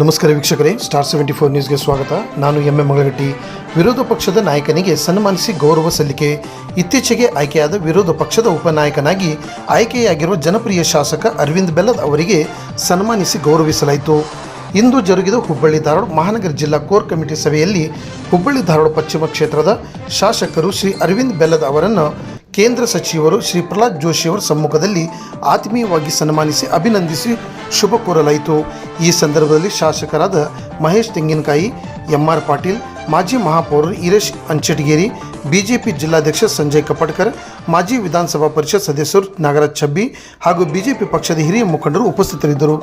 ನಮಸ್ಕಾರ ವೀಕ್ಷಕರೇ star seventy four ನ್ಯೂಸ್ಗೆ ಸ್ವಾಗತ. ನಾನು ಎಂ ಎ ಮಂಗಳಗಟ್ಟಿ ವಿರೋಧ ಪಕ್ಷದ ನಾಯಕನಿಗೆ ಸನ್ಮಾನಿಸಿ ಗೌರವ ಸಲ್ಲಿಕೆ. ಇತ್ತೀಚೆಗೆ ಆಯ್ಕೆಯಾದ ವಿರೋಧ ಪಕ್ಷದ ಉಪನಾಯಕನಾಗಿ ಆಯ್ಕೆಯಾಗಿರುವ ಜನಪ್ರಿಯ ಶಾಸಕ ಅರವಿಂದ್ ಬೆಲ್ಲದ್ ಅವರಿಗೆ ಸನ್ಮಾನಿಸಿ ಗೌರವಿಸಲಾಯಿತು. ಇಂದು ಜರುಗಿದ ಹುಬ್ಬಳ್ಳಿ ಧಾರವಾಡ ಮಹಾನಗರ ಜಿಲ್ಲಾ ಕೋರ್ ಕಮಿಟಿ ಸಭೆಯಲ್ಲಿ ಹುಬ್ಬಳ್ಳಿ ಧಾರವಾಡ ಪಶ್ಚಿಮ ಕ್ಷೇತ್ರದ ಶಾಸಕರು ಶ್ರೀ ಅರವಿಂದ್ ಬೆಲ್ಲದ್ ಅವರನ್ನು ಕೇಂದ್ರ ಸಚಿವರು ಶ್ರೀ ಪ್ರಹ್ಲಾದ್ ಜೋಶಿಯವರ ಸಮ್ಮುಖದಲ್ಲಿ ಆತ್ಮೀಯವಾಗಿ ಸನ್ಮಾನಿಸಿ ಅಭಿನಂದಿಸಿ ಶುಭ ಕೋರಲಾಯಿತು. ಈ ಸಂದರ್ಭದಲ್ಲಿ ಶಾಸಕರಾದ ಮಹೇಶ್ ತೆಂಗಿನಕಾಯಿ ಎಂ ಆರ್ ಪಾಟೀಲ್, ಮಾಜಿ ಮಹಾಪೌರ ಈರೇಶ್ ಅಂಚಟಗೇರಿ ಬಿಜೆಪಿ ಜಿಲ್ಲಾಧ್ಯಕ್ಷ ಸಂಜಯ್ ಕಪಟ್ಕರ್, ಮಾಜಿ ವಿಧಾನಸಭಾ ಪರಿಷತ್ ಸದಸ್ಯರು ನಾಗರಾಜ್ ಚಬ್ಬಿ ಹಾಗೂ ಬಿಜೆಪಿ ಪಕ್ಷದ ಹಿರಿಯ ಮುಖಂಡರು ಉಪಸ್ಥಿತರಿದ್ದರು.